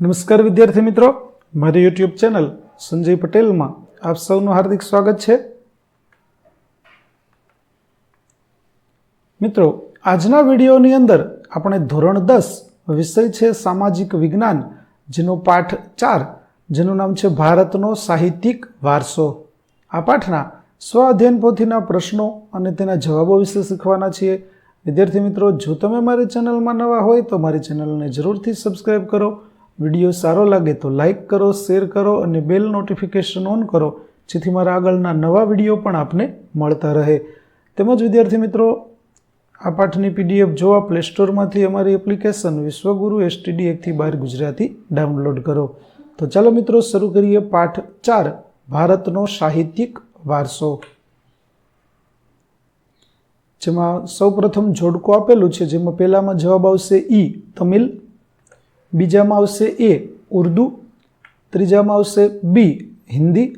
નમસ્કાર વિદ્યાર્થી મિત્રો. મારી યુટ્યુબ ચેનલ સંજય પટેલમાં આપ સૌનું હાર્દિક સ્વાગત છે. મિત્રો, આજના વિડીયોની અંદર આપણે ધોરણ દસ વિષય છે સામાજિક વિજ્ઞાન, જેનો પાઠ ચાર, જેનું નામ છે ભારતનો સાહિત્યિક વારસો. આ પાઠના સ્વ અધ્યયન પોથીના પ્રશ્નો અને તેના જવાબો વિશે શીખવાના છીએ. વિદ્યાર્થી મિત્રો, જો તમે મારી ચેનલમાં નવા હોય તો મારી ચેનલને જરૂરથી સબસ્ક્રાઈબ કરો. વીડિયો સારો લાગે તો લાઈક કરો, શેર કરો અને બેલ નોટિફિકેશન ઓન કરો, જેથી મારા આગળના નવા વીડિયો પણ આપને મળતા રહે. તેમજ વિદ્યાર્થી મિત્રો, આ પાઠની પીડીએફ જોવા પ્લે સ્ટોરમાંથી અમારી એપ્લિકેશન વિશ્વગુરુ એસટીડી એકથી બાર ગુજરાતી ડાઉનલોડ કરો. તો ચાલો મિત્રો, શરૂ કરીએ પાઠ ચાર, ભારતનો સાહિત્યિક વારસો. જેમાં સૌપ્રથમ જોડકો આપેલું છે, જેમાં પહેલામાં જવાબ આવશે ઈ, તમિલ બીજામાં આવશે એ ઉર્દુ ત્રીજામાં આવશે બી હિન્દી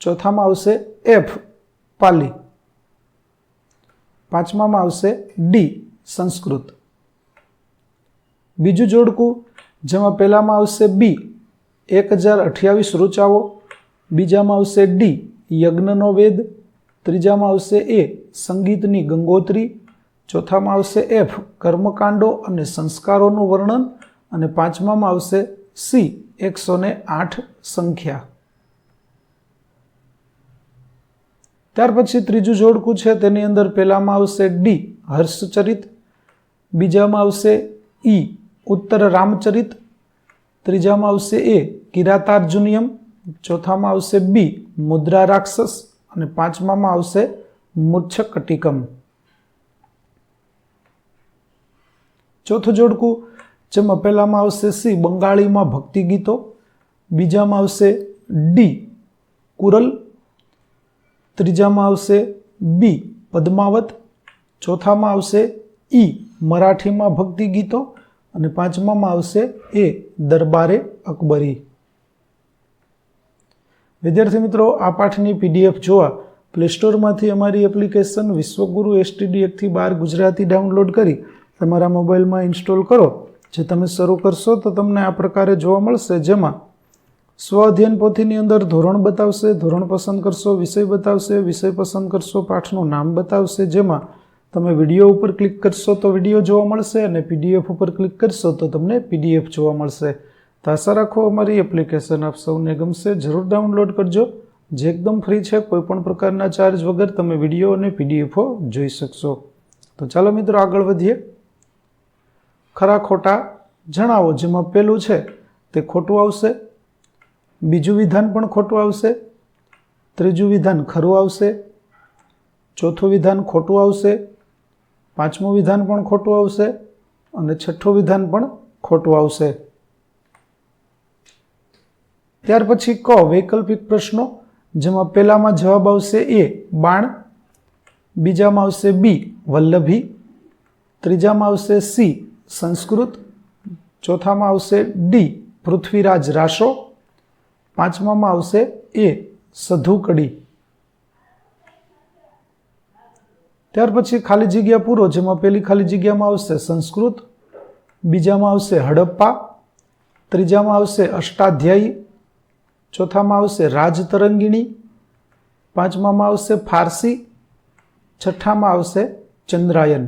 ચોથામાં આવશે એફ પાલી. પાંચમામાં આવશે ડી સંસ્કૃત. બીજું જોડકું, જેમાં પહેલામાં આવશે બી એક હજાર અઠ્યાવીસ રૂચાઓ બીજામાં આવશે ડી યજ્ઞનો વેદ ત્રીજામાં આવશે એ સંગીતની ગંગોત્રી ચોથામાં આવશે એફ કર્મકાંડો અને સંસ્કારોનું વર્ણન અને પાંચમામાં આવશે સી, એકસો ને આઠ સંખ્યા. ત્યાર પછી ત્રીજું જોડકું છે તેની અંદર પહેલામાં આવશે ડી, હર્ષચરિત. બીજામાં આવશે ઈ, ઉત્તર રામચરિત. ત્રીજામાં આવશે એ, કિરાતાર્જુનિયમ. ચોથામાં આવશે બી, મુદ્રા રાક્ષસ. અને પાંચમામાં આવશે મૂર્છકટિકમ. ચોથું જોડકું જેમાં પહેલામાં આવશે સી બંગાળીમાં ભક્તિ ગીતો, બીજામાં આવશે ડી કુરલ, ત્રીજામાં આવશે બી પદ્માવત, ચોથામાં આવશે ઈ મરાઠીમાં ભક્તિ ગીતો અને પાંચમામાં આવશે એ દરબારે અકબરી. વિદ્યાર્થી મિત્રો, આ પાઠની પીડીએફ જોવા પ્લે સ્ટોરમાંથી અમારી એપ્લિકેશન વિશ્વગુરુ એસટીડી એકથી બાર ગુજરાતી ડાઉનલોડ કરી તમારા મોબાઈલમાં ઇન્સ્ટોલ કરો. જે તમે શરૂ કરશો તો તમને આ પ્રકારે જોવા મળશે. જેમાં સ્વ અધ્યયન પોથીની અંદર ધોરણ બતાવશે, ધોરણ પસંદ કરશો, વિષય બતાવશે, વિષય પસંદ કરશો, પાઠનું નામ બતાવશે. જેમાં તમે વીડિયો ઉપર ક્લિક કરશો તો વીડિયો જોવા મળશે અને પીડીએફ ઉપર ક્લિક કરશો તો તમને પીડીએફ જોવા મળશે. તો આશા રાખો અમારી એપ્લિકેશન આપ સૌને ગમશે. જરૂર ડાઉનલોડ કરજો. જે એકદમ ફ્રી છે, કોઈપણ પ્રકારના ચાર્જ વગર તમે વીડિયો અને પીડીએફો જોઈ શકશો. તો ચાલો મિત્રો આગળ વધીએ. ખરા ખોટા જણાવો જેમાં પહેલું છે, તે ખોટું આવશે. બીજું વિધાન પણ ખોટું આવશે. ત્રીજું વિધાન ખરું આવશે. ચોથું વિધાન ખોટું આવશે. પાંચમું વિધાન પણ ખોટું આવશે અને છઠ્ઠું વિધાન પણ ખોટું આવશે. ત્યાર પછી ક, વૈકલ્પિક પ્રશ્નો, જેમાં પહેલામાં જવાબ આવશે એ બાણ, બીજામાં આવશે બી વલ્લભી, ત્રીજામાં આવશે સી સંસ્કૃત, ચોથામાં આવશે ડી, પૃથ્વીરાજ રાસો પાંચમામાં આવશે એ, સધુકડી. ત્યાર પછી ખાલી જગ્યા પૂરો, જેમાં પહેલી ખાલી જગ્યામાં આવશે સંસ્કૃત, બીજામાં આવશે હડપ્પા, ત્રીજામાં આવશે અષ્ટાધ્યાયી, ચોથામાં આવશે રાજતરંગીણી, પાંચમામાં આવશે ફારસી, છઠ્ઠામાં આવશે ચંદ્રાયન.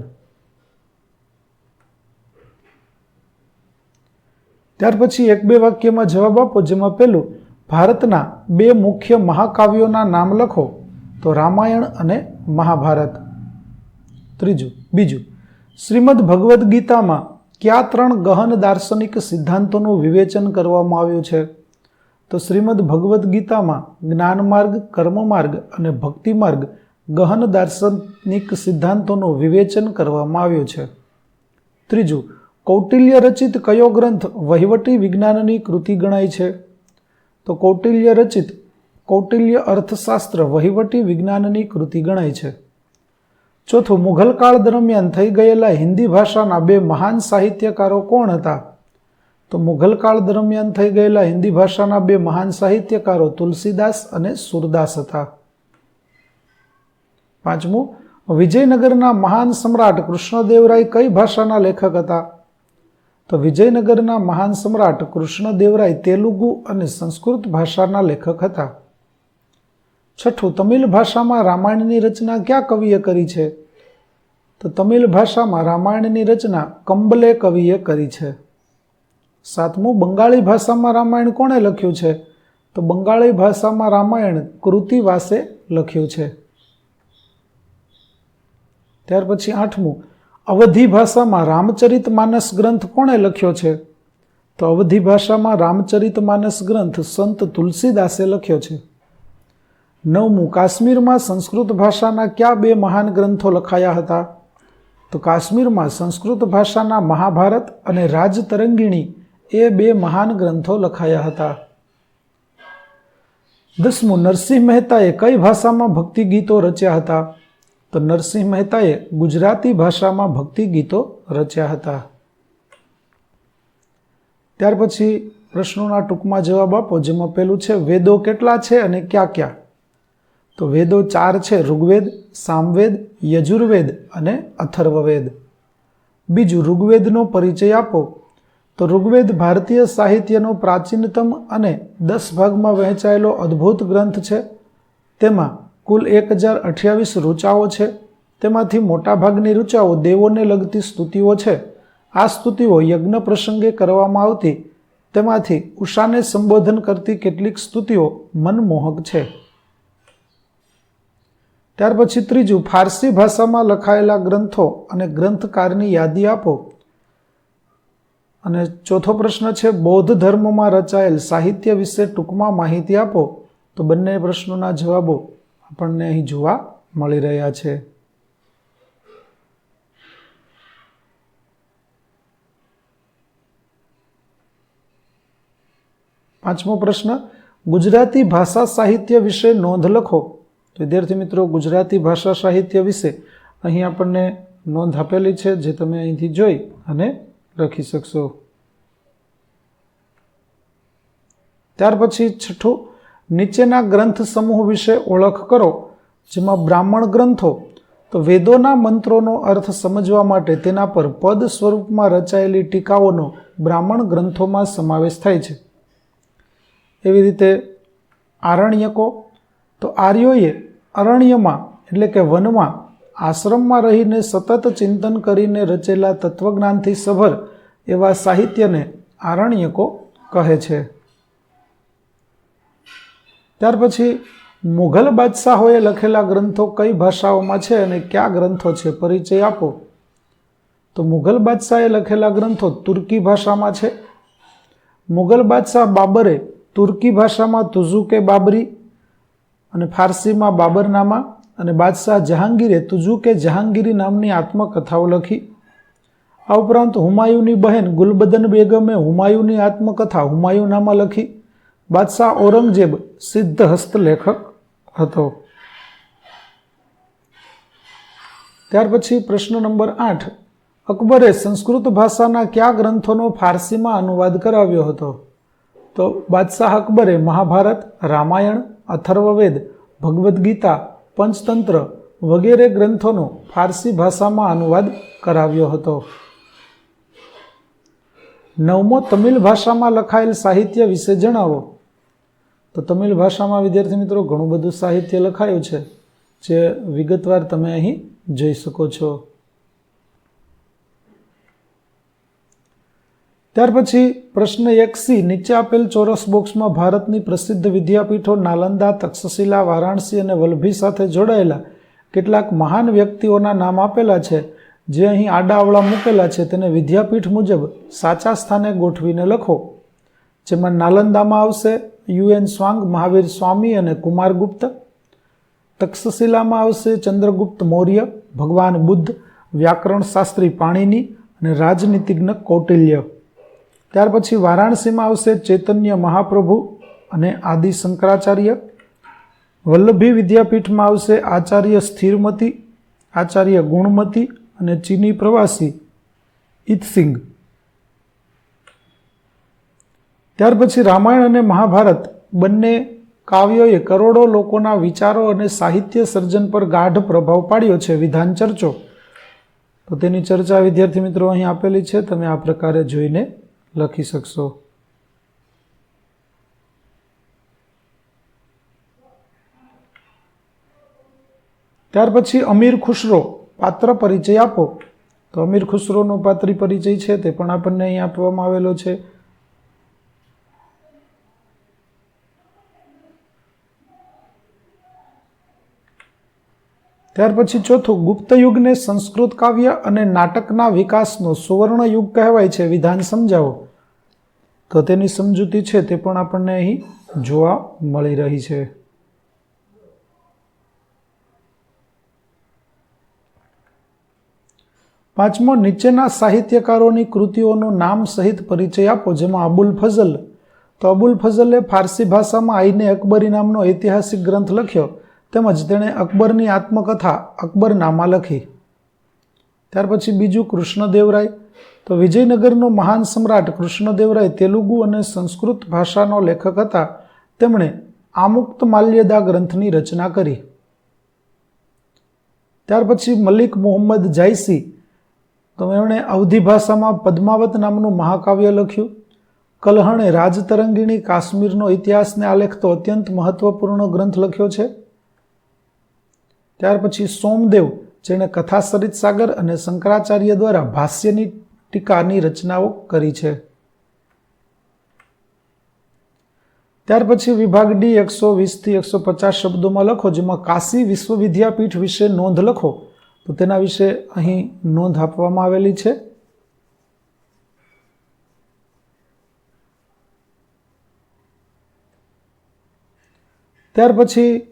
ત્યાર પછી એક બે વાક્યમાં જવાબ આપો, જેમાં પહેલું, ભારતના બે મુખ્ય મહાકાવ્યોના નામ લખો, તો રામાયણ અને મહાભારત. ત્રીજું, બીજું, શ્રીમદ ભગવદ્ ગીતામાં કયા ત્રણ ગહન દાર્શનિક સિદ્ધાંતોનું વિવેચન કરવામાં આવ્યું છે? તો શ્રીમદ ભગવદ્ ગીતામાં જ્ઞાન માર્ગ કર્મ માર્ગ અને ભક્તિ માર્ગ ગહન દાર્શનિક સિદ્ધાંતોનું વિવેચન કરવામાં આવ્યું છે. ત્રીજું કૌટિલ્ય રચિત કયો ગ્રંથ વહીવટી વિજ્ઞાનની કૃતિ ગણાય છે? તો કૌટિલ્ય રચિત, કૌટિલ્ય અર્થશાસ્ત્ર વહીવટી વિજ્ઞાનની કૃતિ ગણાય છે. ચોથું, મુઘલ કાળ દરમિયાન થઈ ગયેલા હિન્દી ભાષાના બે મહાન સાહિત્યકારો કોણ હતા? તો મુઘલ કાળ દરમિયાન થઈ ગયેલા હિન્દી ભાષાના બે મહાન સાહિત્યકારો તુલસીદાસ અને સુરદાસ હતા. પાંચમું, વિજયનગરના મહાન સમ્રાટ કૃષ્ણદેવરાય કઈ ભાષાના લેખક હતા? તો વિજયનગરના મહાન સમ્રાટ કૃષ્ણદેવરાય તેલુગુ અને સંસ્કૃત ભાષાના લેખક હતા. છઠ્ઠું, તમિલ ભાષામાં રામાયણની રચના કયા કવિએ કરી છે? તો તમિલ ભાષામાં રામાયણની રચના કંબલે કવિએ કરી છે. સાતમું, બંગાળી ભાષામાં રામાયણ કોણે લખ્યું છે? તો બંગાળી ભાષામાં રામાયણ કૃતિવાસે લખ્યું છે. ત્યાર પછી આઠમું અવધી ભાષામાં રામચરિત માનસ ગ્રંથ કોણે લખ્યો છે? તો અવધી ભાષામાં રામચરિત માનસ ગ્રંથ સંત તુલસીદાસે લખ્યો છે. નવમું, કાશ્મીરમાં સંસ્કૃત ભાષાના કયા બે મહાન ગ્રંથો લખાયા હતા? તો કાશ્મીરમાં સંસ્કૃત ભાષાના મહાભારત અને રાજતરંગીણી એ બે મહાન ગ્રંથો લખાયા હતા. દસમું, નરસિંહ મહેતાએ કઈ ભાષામાં ભક્તિ ગીતો રચ્યા હતા? તો નરસિંહ મહેતાએ ગુજરાતી ભાષામાં ભક્તિ ગીતો રચ્યા હતા. ત્યાર પછી પ્રશ્નોના ટૂંકમાં જવાબ આપો, જેમાં પેલું છે, વેદો કેટલા છે અને ક્યાં ક્યાં? તો વેદો ચાર છે, ઋગ્વેદ, સામવેદ, યજુર્વેદ અને અથર્વવેદ. બીજું, ઋગ્વેદનો પરિચય આપો. તો ઋગ્વેદ ભારતીય સાહિત્યનો પ્રાચીનતમ અને દસ ભાગમાં વહેંચાયેલો અદ્ભુત ગ્રંથ છે. તેમાં કુલ એક હજાર અઠ્યાવીસ ઋચાઓ છે. તેમાંથી મોટાભાગની ઋચાઓ દેવોને લગતી સ્તુતિઓ છે. આ સ્તુતિઓ યજ્ઞ પ્રસંગે કરવામાં આવતી, તેમાંથી ઉષાને સંબોધન કરતી કેટલીક સ્તુતિઓ મનમોહક છે. ત્યાર પછી ત્રીજું, ફારસી ભાષામાં લખાયેલા ગ્રંથો અને ગ્રંથકારની યાદી આપો. અને ચોથો પ્રશ્ન છે, બૌદ્ધ ધર્મમાં રચાયેલ સાહિત્ય વિશે ટૂંકમાં માહિતી આપો. તો બંને પ્રશ્નોના જવાબો આપણને અહીં જોવા મળી રહ્યા છે. પાંચમો પ્રશ્ન, ગુજરાતી ભાષા સાહિત્ય વિશે નોંધ લખો. વિદ્યાર્થી મિત્રો, ગુજરાતી ભાષા સાહિત્ય વિશે અહીં આપણને નોંધ આપેલી છે, જે તમે અહીંથી જોઈ અને લખી શકશો. ત્યાર પછી છઠ્ઠું નીચેના ગ્રંથ સમૂહ વિશે ઓળખ કરો, જેમાં બ્રાહ્મણ ગ્રંથો, તો વેદોના મંત્રોનો અર્થ સમજવા માટે તેના પર પદ સ્વરૂપમાં રચાયેલી ટીકાઓનો બ્રાહ્મણ ગ્રંથોમાં સમાવેશ થાય છે. એવી રીતે આરણ્યકો, તો આર્યોએ અરણ્યમાં, એટલે કે વનમાં, આશ્રમમાં રહીને સતત ચિંતન કરીને રચેલા તત્વજ્ઞાનથી સભર એવા સાહિત્યને આરણ્યકો કહે છે. ત્યાર પછી મુઘલ બાદશાહોએ લખેલા ગ્રંથો કઈ ભાષાઓમાં છે અને કયા ગ્રંથો છે પરિચય આપો. તો મુઘલ બાદશાહે લખેલા ગ્રંથો તુર્કી ભાષામાં છે. મુઘલ બાદશાહ બાબરે તુર્કી ભાષામાં તુઝુકે બાબરી અને ફારસીમાં બાબરનામા અને બાદશાહ જહાંગીરે તુઝુકે જહાંગીરી નામની આત્મકથાઓ લખી. આ ઉપરાંત હુમાયુની બહેન ગુલબદન બેગમે હુમાયુની આત્મકથા હુમાયુનામાં લખી. બાદશાહ ઔરંગઝેબ સિદ્ધ હસ્તલેખક હતો. ત્યાર પછી પ્રશ્ન નંબર આઠ. અકબરે સંસ્કૃત ભાષાના કયા ગ્રંથોનો ફારસીમાં અનુવાદ કરાવ્યો હતો? તો બાદશાહ અકબરે મહાભારત, રામાયણ, અથર્વવેદ ભગવદ્ ગીતા પંચતંત્ર વગેરે ગ્રંથોનો ફારસી ભાષામાં અનુવાદ કરાવ્યો હતો. નવમો તમિલ ભાષામાં લખાયેલ સાહિત્ય વિશે જણાવો. તો તમિલ ભાષામાં, વિદ્યાર્થી મિત્રો, ઘણું બધું સાહિત્ય લખાયું છે, જે વિગતવાર તમે અહીં જોઈ શકો છો. ત્યાર પછી પ્રશ્ન એક સી, નીચે આપેલ ચોરસ બોક્સમાં ભારતની પ્રસિદ્ધ વિદ્યાપીઠો નાલંદા, તક્ષશિલા, વારાણસી અને વલ્લભી સાથે જોડાયેલા કેટલાક મહાન વ્યક્તિઓના નામ આપેલા છે, જે અહીં આડાઅવળા મૂકેલા છે. તેને વિદ્યાપીઠ મુજબ સાચા સ્થાને ગોઠવીને લખો. જેમાં નાલંદામાં આવશે યુએન સ્વાંગ, મહાવીર સ્વામી અને કુમારગુપ્ત તક્ષશિલામાં આવશે ચંદ્રગુપ્ત મૌર્ય, ભગવાન બુદ્ધ, વ્યાકરણ શાસ્ત્રી પાણીની અને રાજનીતિજ્ઞ કૌટિલ્ય. ત્યાર પછી વારાણસીમાં આવશે ચૈતન્ય મહાપ્રભુ અને આદિ શંકરાચાર્ય. વલ્લભી વિદ્યાપીઠમાં આવશે આચાર્ય સ્થિરમતી, આચાર્ય ગુણમતી અને ચીની પ્રવાસી. ઇતસિંગ ત્યાર પછી રામાયણ અને મહાભારત બંને કાવ્યોએ કરોડો લોકોના વિચારો અને સાહિત્ય સર્જન પર ગાઢ પ્રભાવ પાડ્યો છે. વિધાન ચર્ચો. તો તેની ચર્ચા, વિદ્યાર્થી મિત્રો, અહીં આપેલી છે. તમે આ પ્રકારે જોઈને લખી શકશો. ત્યાર પછી અમીર ખુશરો પાત્ર પરિચય આપો. તો અમીર ખુશરોનો પાત્રી પરિચય છે, તે પણ આપણને અહીં આપવામાં આવેલો છે. ત્યાર પછી ચોથું, ગુપ્ત યુગને સંસ્કૃત કાવ્ય અને નાટકના વિકાસનો સુવર્ણ યુગ કહેવાય છે. વિધાન સમજાવો. તો તેની સમજૂતી છે તે પણ આપણને અહીં જોવા મળી રહી છે. પાંચમો, નીચેના સાહિત્યકારોની કૃતિઓનું નામ સહિત પરિચય આપો, જેમાં અબુલ ફઝલ. તો અબુલ ફઝલે ફારસી ભાષામાં આઈને અકબરી નામનો ઐતિહાસિક ગ્રંથ લખ્યો. તેમજ તેણે અકબરની આત્મકથા અકબરનામા લખી. ત્યાર પછી બીજું કૃષ્ણદેવરાય. તો વિજયનગરનો મહાન સમ્રાટ કૃષ્ણદેવરાય તેલુગુ અને સંસ્કૃત ભાષાનો લેખક હતા. તેમણે આમુક્ત માલ્યદા ગ્રંથની રચના કરી. ત્યાર પછી મલિક મોહમ્મદ જાયસી. તો એમણે અવધી ભાષામાં પદ્માવત નામનું મહાકાવ્ય લખ્યું. કલહણે રાજતરંગીણી કાશ્મીરનો ઇતિહાસને આલેખતો અત્યંત મહત્વપૂર્ણ ગ્રંથ લખ્યો છે. ત્યાર પછી સોમદેવ, જેણે કથાસરિત સાગર અને શંકરાચાર્ય દ્વારા ભાષ્યની ટીકાની રચનાઓ કરી છે. ત્યાર પછી વિભાગ ડી એકસો વીસથી એકસો પચાસ શબ્દોમાં લખો, જેમાં કાશી વિશ્વવિદ્યાપીઠ વિશે નોંધ લખો. તો તેના વિશે અહીં નોંધ આપવામાં આવેલી છે. ત્યાર પછી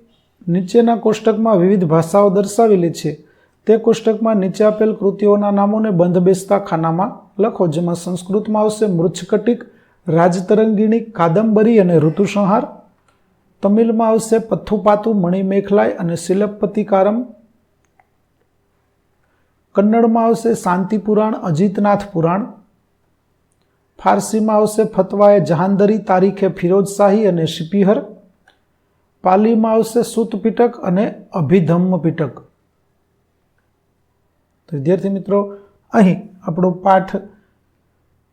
નીચેના કોષ્ટકમાં વિવિધ ભાષાઓ દર્શાવેલી છે. તે કોષ્ટકમાં નીચે આપેલ કૃતિઓના નામોને બંધ બેસતા ખાનામાં લખો, જેમાં સંસ્કૃતમાં આવશે મૃચ્છકટિક, રાજતરંગીણી, કાદંબરી અને ઋતુસંહાર. તમિલમાં આવશે પથ્થુપાતુ મણિમેખલાય અને શિલપતિકારમ કન્નડમાં આવશે શાંતિ પુરાણ અજીતનાથ પુરાણ. ફારસીમાં આવશે ફતવાએ જહાંદરી, તારીખે ફિરોજ શાહી અને શિપિહર. પાલીમાં આવશે સુત પીટક અને અભિધમ્મ પીટક. તો વિદ્યાર્થી મિત્રો, અહીં આપણો પાઠ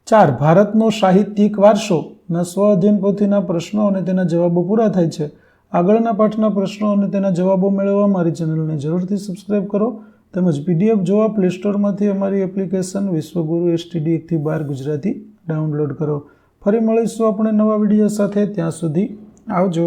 ચાર, ભારતનો સાહિત્યિક વારસો. ના સ્વ અધ્યયન પોથીના પ્રશ્નો અને તેના જવાબો પૂરા થાય છે. આગળના પાઠના પ્રશ્નો અને તેના જવાબો મેળવવા મારી ચેનલને જરૂરથી સબસ્ક્રાઈબ કરો. તેમજ પીડીએફ જોવા પ્લે સ્ટોરમાંથી અમારી એપ્લિકેશન વિશ્વગુરુ એસટીડી એકથી બાર ગુજરાતી ડાઉનલોડ કરો. ફરી મળીશું આપણે નવા વીડિયો સાથે. ત્યાં સુધી આવજો.